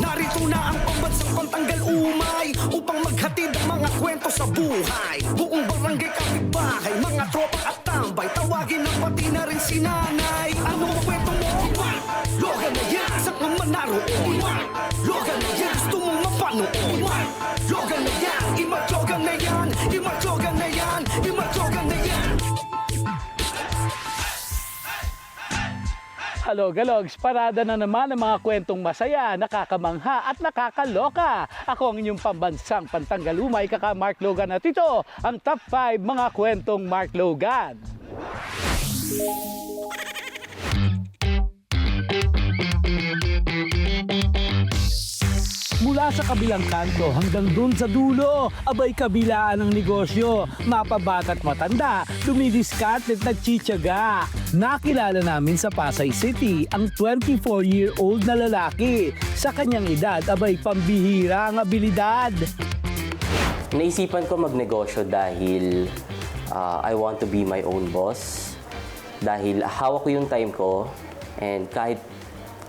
Narito na ang pambansang pantanggal umay Upang maghatid ang mga kwento sa buhay Buong barangay kapitbahay Mga tropa at tambay Tawagin na pati na rin si nanay Anong kwento mo? Logan na yan Saan ka man naroon? Logan na yan Gusto mong mapanood? Logan na yan Imatyogan na yan Hello, Galogs! Parada na naman ang mga kwentong masaya, nakakamangha at nakakaloka. Ako ang inyong pambansang pantanggalumay, kaka Mark Logan at ito ang top 5 mga kwentong Mark Logan. Mula sa kabilang kanto hanggang dun sa dulo, abay kabilaan ng negosyo. Mapabata't matanda, dumidiskat at nagtsitsaga. Nakilala namin sa Pasay City ang 24-year-old na lalaki. Sa kanyang edad, abay pambihira ang abilidad. Naisipan ko magnegosyo dahil ah, I want to be my own boss. Dahil hawak ko yung time ko and kahit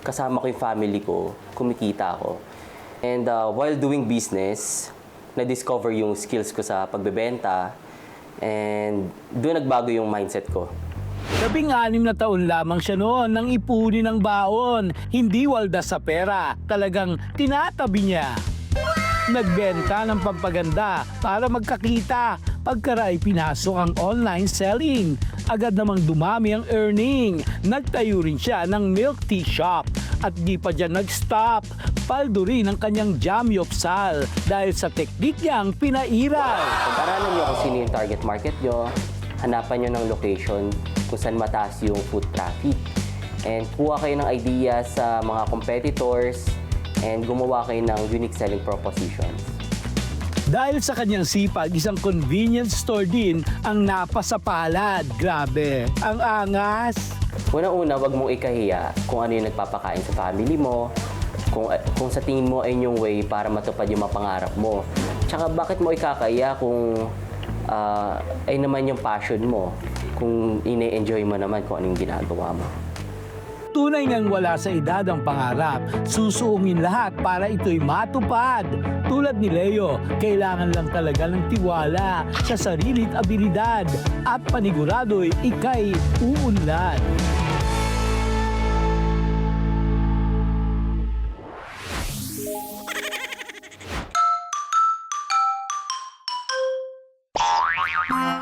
kasama ko yung family ko, kumikita ako. And ah, while doing business, na-discover yung skills ko sa pagbebenta and doon nagbago yung mindset ko. Labing anim na taon lamang siya noon nang ipunin ng baon. Hindi walda sa pera, talagang tinatabi niya. Nagbenta ng pampaganda para magkakita. Pagkara ay pinasok ang online selling. Agad namang dumami ang earning. Nagtayo rin siya ng milk tea shop. At di pa dyan nag-stop. Paldo rin ang kanyang jamyopsal dahil sa teknik niyang pinairal. Pag-aralan nyo kung sino yung target market nyo, hanapan nyo ng location kung saan mataas yung foot traffic. And kuha kayo ng idea sa mga competitors and gumawa kayo ng unique selling propositions. Dahil sa kanyang sipag, isang convenience store din ang napasapalad. Grabe, ang angas. Una-una, wag mong ikahiya kung ano yung nagpapakain sa family mo, kung, kung sa tingin mo ay yung way para matupad yung mga pangarap mo. Tsaka bakit mo ikakaya kung ah, ay naman yung passion mo, kung ine-enjoy mo naman kung anong ginagawa mo. Tunay ngang wala sa edad ang pangarap. Susuungin lahat para ito'y matupad. Tulad ni Leo, kailangan lang talaga ng tiwala sa sarili at abilidad at panigurado'y ikay uunlad.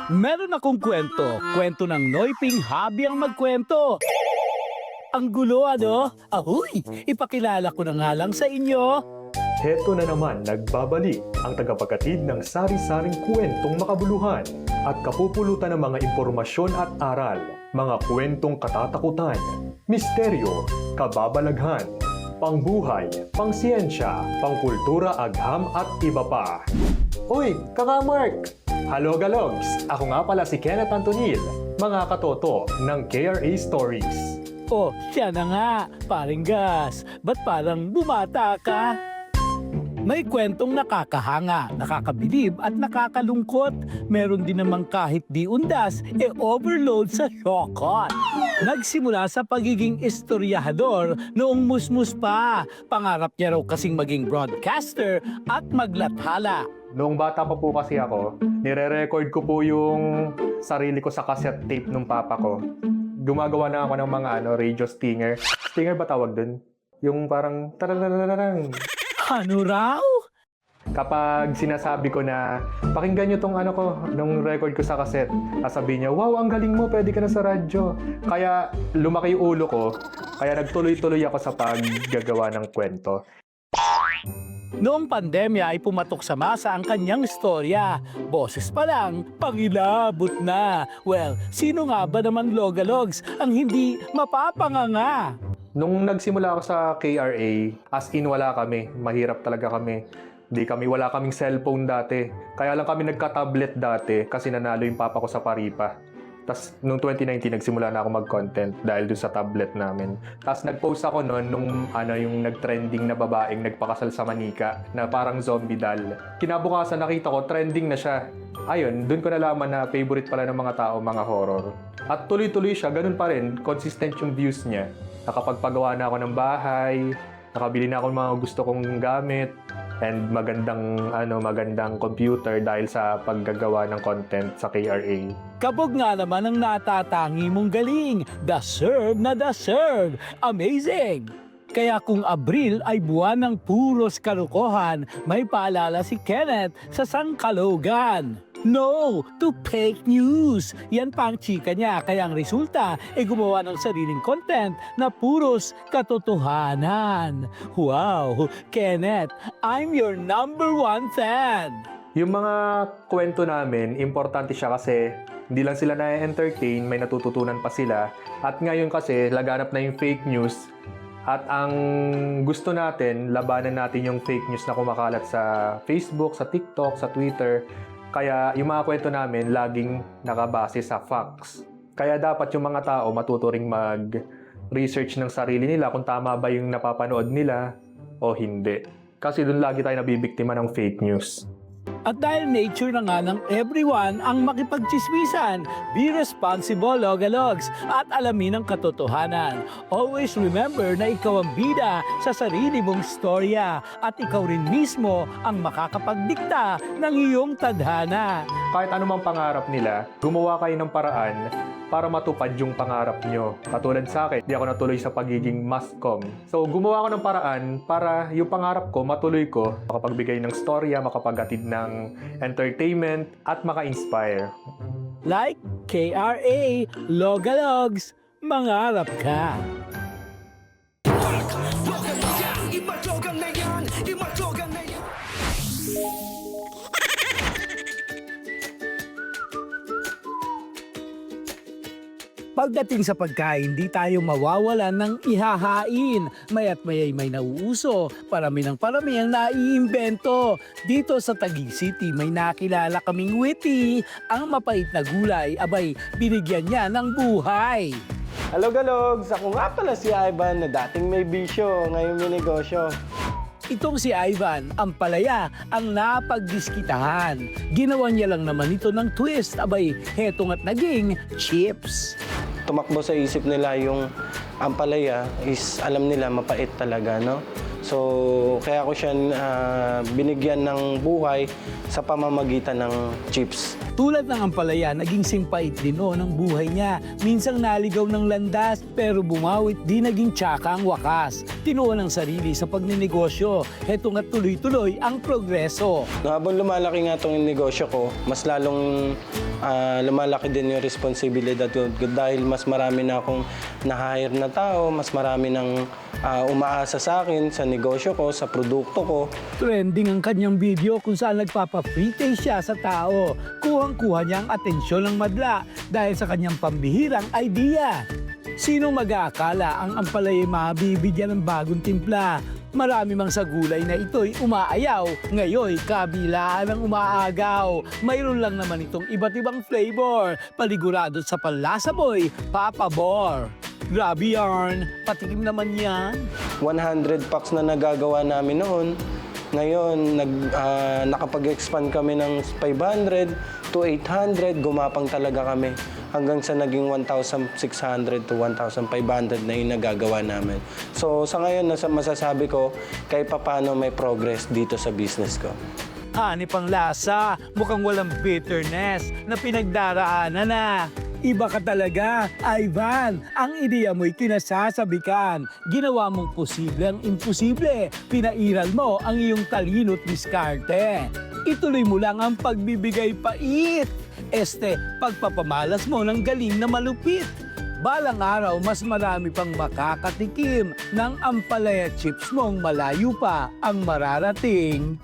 Meron akong kwento. Kwento ng Noyping Hobby ang magkwento. Ang gulo ano? Ahoy! Ipakilala ko na nga lang sa inyo. Heto na naman nagbabalik ang tagapagkatid ng sari-saring kwentong makabuluhan at kapupulutan ng mga impormasyon at aral, mga kwentong katatakutan, misteryo, kababalaghan, pangbuhay, pangsiyensya, pangkultura, agham at iba pa. Uy, kaka Mark! Hello Galogs! Ako nga pala si Kenneth Antonil, mga katoto ng KRA Stories. Oh, siya na nga, paring gas. Ba't parang bumata ka? May kwentong nakakahanga, nakakabilib at nakakalungkot. Meron din namang kahit di undas, e overload sa syokot. Nagsimula sa pagiging istoryahador noong musmus pa. Pangarap niya raw kasing maging broadcaster at maglathala. Noong bata pa po kasi ako, nire-record ko po yung sarili ko sa cassette tape ng papa ko. Gumagawa na ako ng mga ano, radio stinger. Stinger ba tawag dun? Yung parang tararararang. Ano raw? Kapag sinasabi ko na, pakinggan nyo tong ano ko, nung record ko sa cassette, sasabihin niya, wow, ang galing mo, pwede ka na sa radyo. Kaya lumaki yung ulo ko, kaya nagtuloy-tuloy ako sa paggagawa ng kwento. Noong pandemya ay pumatok sa masa ang kanyang istorya. Boses pa lang, pangilabot na. Well, sino nga ba naman Logalogs ang hindi mapapanganga? Nung nagsimula ako sa KRA, as in wala kami. Mahirap talaga kami. Di kami, wala kaming cellphone dati. Kaya lang kami nagka-tablet dati kasi nanalo yung papa ko sa Paripa. Tapos nung 2019, nagsimula na ako mag-content dahil dun sa tablet namin. Tapos nag-post ako noon nung ano, yung nag-trending na babaeng nagpakasal sa Manika na parang zombie doll. Kinabukasan nakita ko, trending na siya. Ayun, dun ko nalaman na favorite pala ng mga tao mga horror. At tuloy-tuloy siya, ganun pa rin, consistent yung views niya. Nakapagpagawa na ako ng bahay, Nakabili na ako ng mga gusto kong gamit and magandang ano magandang computer dahil sa paggagawa ng content sa KRA. Kabog nga naman ang natatangi mong galing. Deserve na deserve. Amazing! Kaya kung Abril ay buwan ng puros kalukohan, may paalala si Kenneth sa sangkalogan. No to fake news. Yan pa ang chika niya. Kaya ang resulta ay gumawa ng sariling content na puros katotohanan. Wow! Kenneth, I'm your number one fan! Yung mga kwento namin, importante siya kasi hindi lang sila na-entertain, may natututunan pa sila. At ngayon kasi, laganap na yung fake news. At ang gusto natin, labanan natin yung fake news na kumakalat sa Facebook, sa TikTok, sa Twitter. Kaya yung mga kwento namin, laging nakabase sa facts. Kaya dapat yung mga tao matuto ring mag-research ng sarili nila kung tama ba yung napapanood nila o hindi. Kasi doon lagi tayo nabibiktima ng fake news. At dahil nature na nga ng everyone ang makipagchismisan, be responsible, Logalogs, at alamin ang katotohanan. Always remember na ikaw ang bida sa sarili mong storya at ikaw rin mismo ang makakapagdikta ng iyong tadhana. kahit anumang pangarap nila, gumawa kayo ng paraan para matupad yung pangarap nyo. Katulad sa akin, di ako natuloy sa pagiging mascom. So, gumawa ako ng paraan para yung pangarap ko, matuloy ko, makapagbigay ng storya, makapaghatid ng entertainment, at maka-inspire. Like KRA, Logalogs, mangarap ka. Pagdating sa pagkain, di tayo mawawalan ng ihahain. Mayat mayay may nauuso, parami ng parami ang naiimbento. Dito sa Taguig City, may nakilala kaming witty. Ang mapait na gulay, abay, binigyan niya ng buhay. Hello Galogs! Ako nga pala si Ivan na dating may bisyo, ngayon may negosyo. Itong si Ivan, ang palaya, ang napagdiskitahan. Ginawa niya lang naman ito ng twist, abay, hetong at naging chips. Tumakbo sa isip nila yung ampalaya is alam nila mapait talaga, no? So, kaya ko siya ah, binigyan ng buhay sa pamamagitan ng chips. Tulad ng ampalaya, naging simpait din o ng buhay niya. Minsang naligaw ng landas, pero bumawit di naging tsaka ang wakas. Tinuon ang sarili sa pagninegosyo. Heto nga tuloy-tuloy ang progreso. Habang lumalaki nga itong negosyo ko, mas lalong ah, lumalaki din yung responsibilidad ko dahil mas marami na akong na-hire na tao, mas marami nang ah, umaasa sa akin, sa negosyo ko, sa produkto ko. Trending ang kanyang video kung saan nagpapa-free siya sa tao. Kuhang-kuha niya ang atensyon ng madla dahil sa kanyang pambihirang idea. Sino mag-aakala ang ampalay mabibigyan ng bagong timpla? Marami mang sa gulay na ito'y umaayaw, ngayon kabilaan ang umaagaw. Mayroon lang naman itong iba't ibang flavor, paligurado sa panlasa mo'y papabor. Grabe yarn, patikim naman yan. 100 packs na nagagawa namin noon. Ngayon, nag, ah, nakapag-expand kami ng 500 to 800. Gumapang talaga kami hanggang sa naging 1,600 to 1,500 na yung nagagawa namin. So, sa ngayon, nasa masasabi ko, kahit papano may progress dito sa business ko. Hanip ang lasa, mukhang walang bitterness na pinagdaraanan na. Iba ka talaga, Ivan. Ang ideya mo'y kinasasabikan. Ginawa mong posible ang imposible. Pinairal mo ang iyong talino't diskarte. Ituloy mo lang ang pagbibigay pait. Este, pagpapamalas mo ng galing na malupit. Balang araw, mas marami pang makakatikim ng ampalaya chips mong malayo pa ang mararating.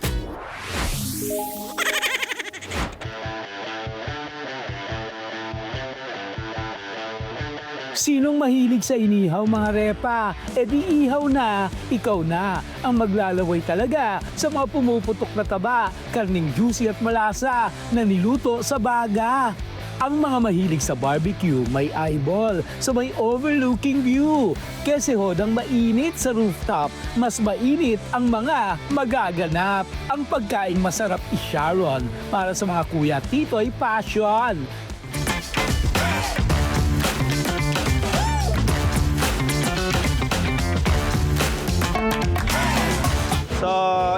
Sinong mahilig sa inihaw mga repa? E di ihaw na, ikaw na ang maglalaway talaga sa mga pumuputok na taba, karning juicy at malasa na niluto sa baga. Ang mga mahilig sa barbecue may eyeball sa may overlooking view. Kasi hodang mainit sa rooftop, mas mainit ang mga magaganap. Ang pagkain masarap i Sharon para sa mga kuya tito ay passion.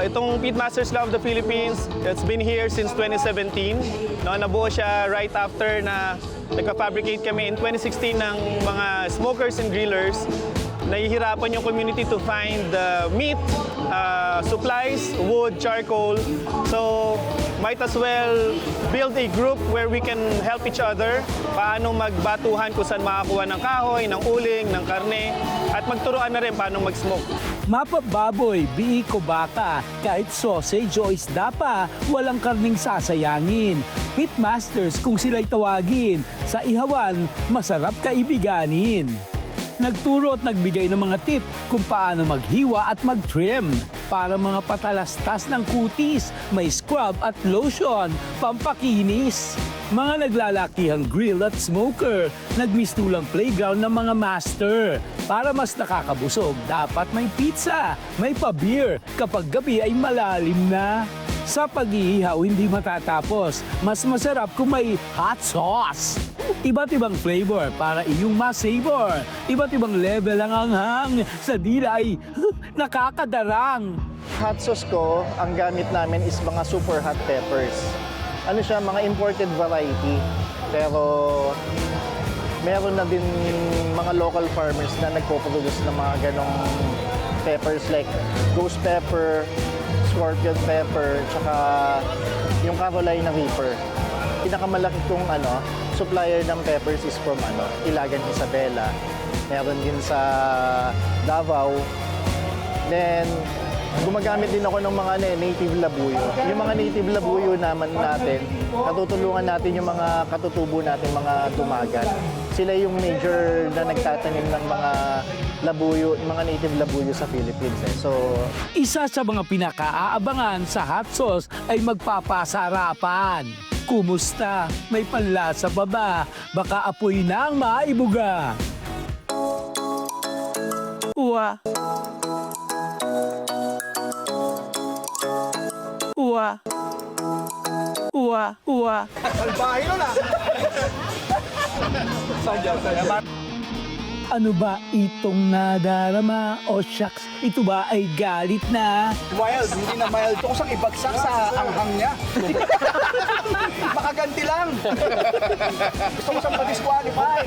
Itong Pitmasters Club of the Philippines, it's been here since 2017. No, nabuo siya right after na nagpa-fabricate kami in 2016 ng mga smokers and grillers. Nahihirapan yung community to find uh, meat, uh, supplies, wood, charcoal. So, might as well build a group where we can help each other. Paano magbatuhan kung saan makakuha ng kahoy, ng uling, ng karne, at magturuan na rin paano mag-smoke. Mapa baboy, biik baka, kahit sausage o isda pa, walang karning sasayangin. Pitmasters kung sila'y tawagin, sa ihawan, masarap kaibiganin. Nagturo at nagbigay ng mga tip kung paano maghiwa at mag-trim. Para mga patalastas ng kutis, may scrub at lotion, pampakinis. Mga naglalakihang grill at smoker, nagmistulang playground ng mga master. Para mas nakakabusog, dapat may pizza, may pa-beer, kapag gabi ay malalim na. Sa pag-iihaw, hindi matatapos. Mas masarap kung may hot sauce. Iba't ibang flavor para iyong ma-savor. Iba't ibang level ang anghang. Sa dila ay nakakadarang. hot sauce ko, ang gamit namin is mga super hot peppers. Ano siya, mga imported variety. Pero meron na din mga local farmers na nagpo-produce ng mga ganong peppers like ghost pepper, scorpion pepper, tsaka yung Carolina Reaper. Pinakamalaki kong ano, supplier ng peppers is from ano, Ilagan Isabela. Meron din sa Davao, Then, gumagamit din ako ng mga ano, eh, native labuyo. Yung mga native labuyo naman natin, katutulungan natin yung mga katutubo natin, mga dumagan. Sila yung major na nagtatanim ng mga labuyo, mga native labuyo sa Philippines. Eh. So, Isa sa mga pinakaaabangan sa hot sauce ay magpapasarapan. Kumusta? May panlasa pa ba? Baka apoy na ang maibuga. Uwa. Uwa. Uwa. Uwa. Ano ba itong nadarama? O shucks, ito ba ay galit na? Mild, hindi na mild to kung ibagsak sa anghang niya. Makaganti lang. Gusto mo siyang pa-disqualify.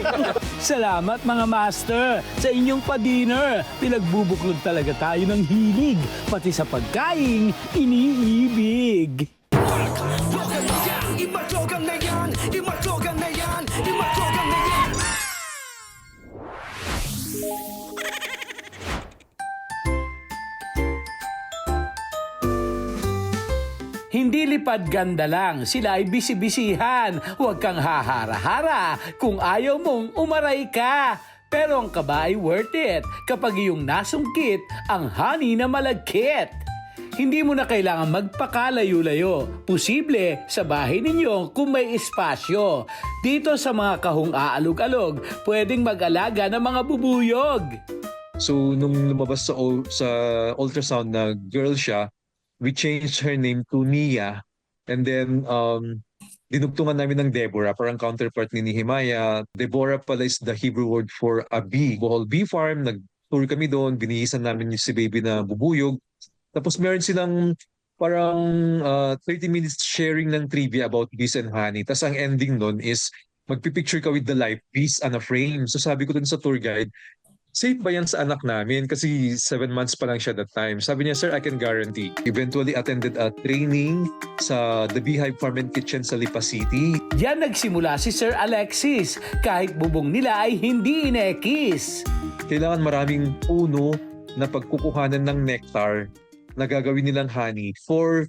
Salamat mga master sa inyong pa-dinner. Pinagbubuklod talaga tayo ng hilig, pati sa pagkaing iniibig. Yan, imatlogan na Hindi lipad ganda lang, sila ay bisibisihan. Huwag kang hahara-hara kung ayaw mong umaray ka. Pero ang kaba ay worth it kapag iyong nasungkit ang honey na malagkit. Hindi mo na kailangan magpakalayo-layo. Posible sa bahay ninyo kung may espasyo. Dito sa mga kahong aalog-alog, pwedeng mag-alaga ng mga bubuyog. So nung lumabas sa sa ultrasound na girl siya, we changed her name to Nia. And then um dinugtungan namin ng Deborah, parang counterpart ni Nehemiah. Deborah pala is the Hebrew word for a bee. Bohol Bee Farm, nag-tour kami doon, binihisan namin si baby na bubuyog. Tapos meron silang parang uh, 30 minutes sharing ng trivia about bees and honey. Tapos ang ending nun is magpipicture ka with the live bees on a frame. So sabi ko dun sa tour guide, safe ba yan sa anak namin? Kasi seven months pa lang siya that time. Sabi niya, sir, I can guarantee. Eventually attended a training sa The Beehive Farm and Kitchen sa Lipa City. Diyan nagsimula si Sir Alexis kahit bubong nila ay hindi inekis. Kailangan maraming puno na pagkukuhanan ng nectar na gagawin nilang honey for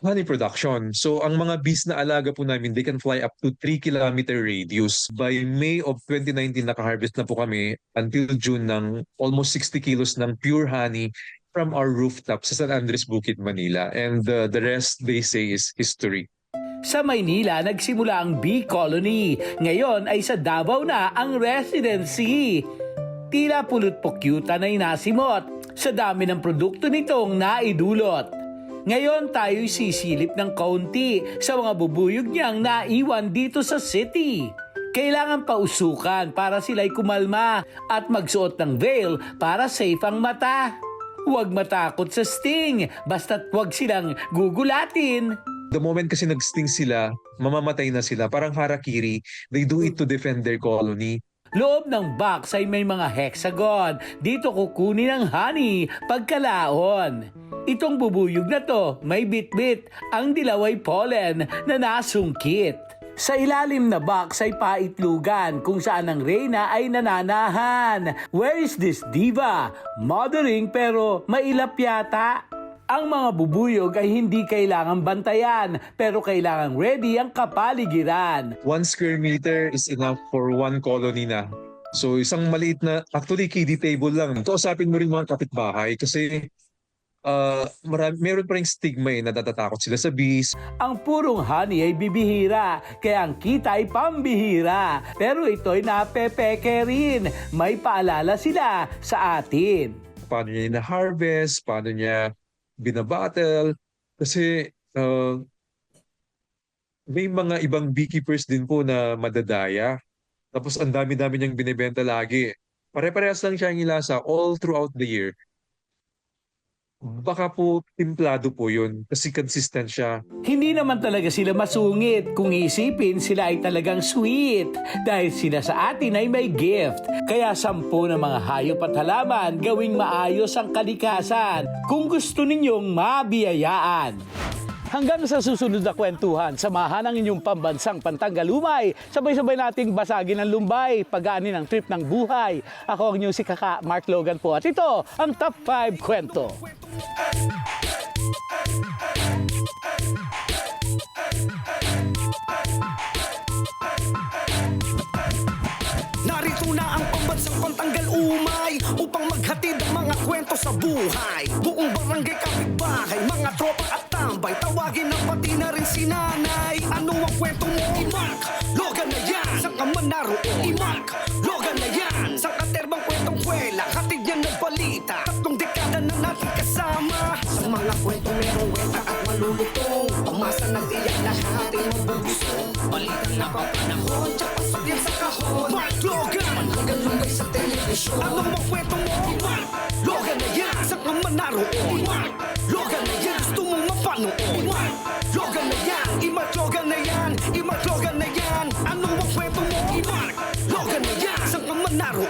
honey production. So ang mga bees na alaga po namin, they can fly up to 3 kilometer radius. By May of 2019, nakaharvest na po kami until June ng almost 60 kilos ng pure honey from our rooftop sa San Andres Bukid, Manila. And uh, the rest, they say, is history. Sa Maynila, nagsimula ang bee colony. Ngayon ay sa Davao na ang residency. Tila pulot pokyuta na inasimot sa dami ng produkto nitong naidulot. Ngayon tayo'y sisilip ng kaunti sa mga bubuyog niyang naiwan dito sa city. Kailangan pausukan para sila'y kumalma at magsuot ng veil para safe ang mata. Huwag matakot sa sting, basta't huwag silang gugulatin. The moment kasi nag-sting sila, mamamatay na sila. Parang harakiri, they do it to defend their colony. Loob ng box ay may mga hexagon. Dito kukunin ang honey pagkalaon. Itong bubuyog na to, may bit-bit. Ang dilaw ay pollen na nasungkit. Sa ilalim na box ay paitlugan kung saan ang reyna ay nananahan. Where is this diva? Mothering pero mailap yata. Ang mga bubuyog ay hindi kailangan bantayan pero kailangan ready ang kapaligiran. One square meter is enough for one colony na. So isang maliit na, actually kiddie table lang. Kausapin mo rin mga kapitbahay kasi uh, marami, meron pa rin stigma eh, na natatakot sila sa bees. Ang purong honey ay bibihira, kaya ang kita ay pambihira. Pero ito'y napepeke rin. May paalala sila sa atin. Paano niya na-harvest, paano niya binabattle. Kasi uh, may mga ibang beekeepers din po na madadaya. Tapos ang dami-dami niyang binibenta lagi. Pare-parehas lang siya ang ilasa all throughout the year. Baka po timplado po yun kasi consistent siya. Hindi naman talaga sila masungit. Kung isipin, sila ay talagang sweet. Dahil sila sa atin ay may gift. Kaya sampu ng mga hayop at halaman gawing maayos ang kalikasan. Kung gusto ninyong mabiyayaan. Hanggang sa susunod na kwentuhan, samahan ang inyong pambansang pantanggalumay. Sabay-sabay nating basagin ang lumbay, pag-aani ng trip ng buhay. Ako ang inyong si Kaka Mark Logan po at ito ang Top 5 Kwento. Na ang pambansang pantanggal umay Upang maghatid ang mga kwento sa buhay. Buong barangay kapitbahay Mga tropa at tambay. Tawagin na pati na rin si nanay. Ano ang kwento mo? Imak, Logan na yan. Saan ka man naroon? Imak, Logan na yan. Sa katerbang kwentong kwela? Hatid yan ng balita Tatlong dekada na natin kasama. Sa mga kwento merong wenta at malulutong. Pamasa ng tiyak lahat ay mabubusong Balita na papanahon sa telebisyon Anong makwento mo? Logan na yan, sa kang manaroon Logan na yan, gusto mong mapanoon Logan na yan, imat Logan na yan Imat Logan na yan, anong makwento mo? Logan na yan, sa kang manaroon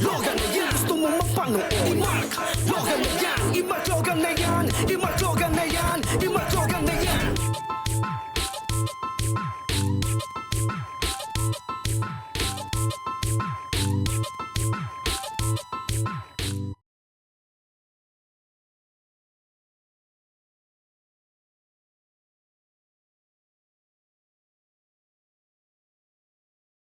Logan na yan, gusto mong mapanoon Logan na yan, imat Logan na yan Imat Logan